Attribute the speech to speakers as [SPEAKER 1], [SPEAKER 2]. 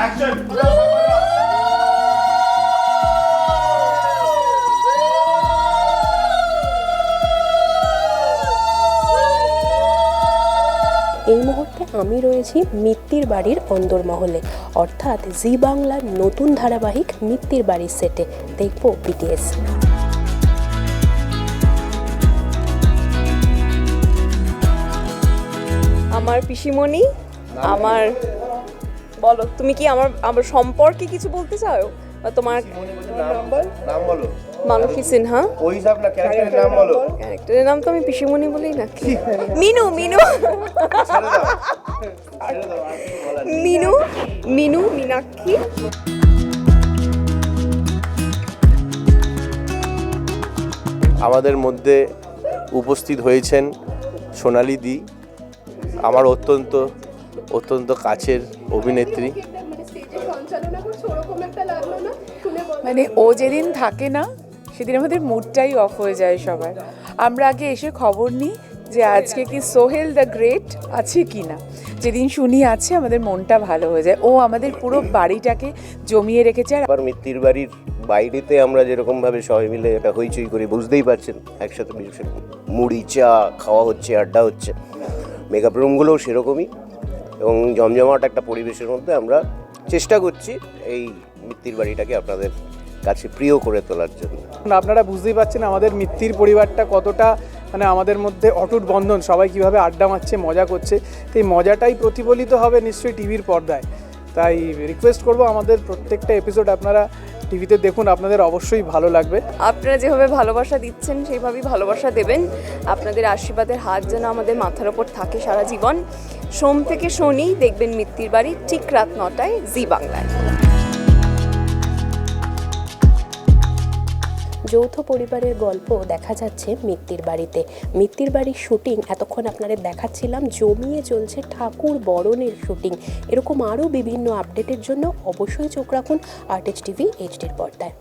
[SPEAKER 1] এই মুহূর্তে আমি রয়েছি মিত্তির বাড়ির অন্দরমহলে। অর্থাৎ জি বাংলার নতুন ধারাবাহিক মিত্তির বাড়ির সেটে। দেখব বিটিএস
[SPEAKER 2] আমার পিসিমণি আমার বলো তুমি কি আমার আমার সম্পর্কে কিছু বলতে চাও? বা তোমার
[SPEAKER 3] নাম বলো।
[SPEAKER 2] মানসী সিনহা।
[SPEAKER 3] ওই হিসাব না ক্যারেক্টারের নাম বলো।
[SPEAKER 2] ক্যারেক্টারের নাম তো আমি পিসিমণি বলেই নাকি মিনু মিনু। মিনু মিনু মীনাক্ষী।
[SPEAKER 3] আমাদের মধ্যে উপস্থিত হয়েছেন সোনালি দি। আমার অত্যন্ত অত্যন্ত কাছের অভিনেত্রী।
[SPEAKER 4] মানে ও যেদিন থাকে না সেদিন আমাদের মুডটাই অফ হয়ে যায় সবার। আমরা আগে এসে খবর নিই যে আজকে কি সোহেল দ্য গ্রেট আছে কি না যেদিন শুনি আছে আমাদের মনটা ভালো হয়ে যায়। ও আমাদের পুরো বাড়িটাকে জমিয়ে রেখেছে। আর
[SPEAKER 5] আবার মিত্তির বাড়ির বাইরেতে আমরা যেরকমভাবে সবাই মিলে এটা হইচই করি বুঝতেই পারছেন একসাথে মুড়ি চা খাওয়া হচ্ছে আড্ডা হচ্ছে। মেকআপ রুমগুলোও সেরকমই। এবং জমজমাট একটা পরিবেশের মধ্যে আমরা চেষ্টা করছি এই মিত্তির বাড়িটাকে আপনাদের কাছে প্রিয় করে তোলার জন্য।
[SPEAKER 6] আপনারা বুঝতেই পারছেন আমাদের মিত্তির পরিবারটা কতটা মানে আমাদের মধ্যে অটুট বন্ধন, সবাই কীভাবে আড্ডা মারছে, মজা করছে। তো এই মজাটাই প্রতিফলিত হবে নিশ্চয়ই টিভির পর্দায়। তাই রিকোয়েস্ট করব আমাদের প্রত্যেকটা এপিসোড আপনারা টিভিতে দেখুন, আপনাদের অবশ্যই ভালো লাগবে।
[SPEAKER 2] আপনারা যেভাবে ভালোবাসা দিচ্ছেন, সেইভাবেই ভালোবাসা দেবেন। আপনাদের আশীর্বাদের হাত যেন আমাদের মাথার ওপর থাকে সারা জীবন। সোম থেকে শনি দেখবেন মিত্তির বাড়ি ঠিক রাত নটায়, জি বাংলায়।
[SPEAKER 1] যৌথ পরিবারের গল্প দেখা যাচ্ছে মিত্তির বাড়িতে। মিত্তির বাড়ির শুটিং এতক্ষণ আপনাদের দেখাচ্ছিলাম, জমিয়ে চলছে ঠাকুর বরণের শুটিং। এরকম আরও বিভিন্ন আপডেটের জন্য অবশ্যই চোখ রাখুন আর্টিস্ট টিভি, এইচডির পর্দায়।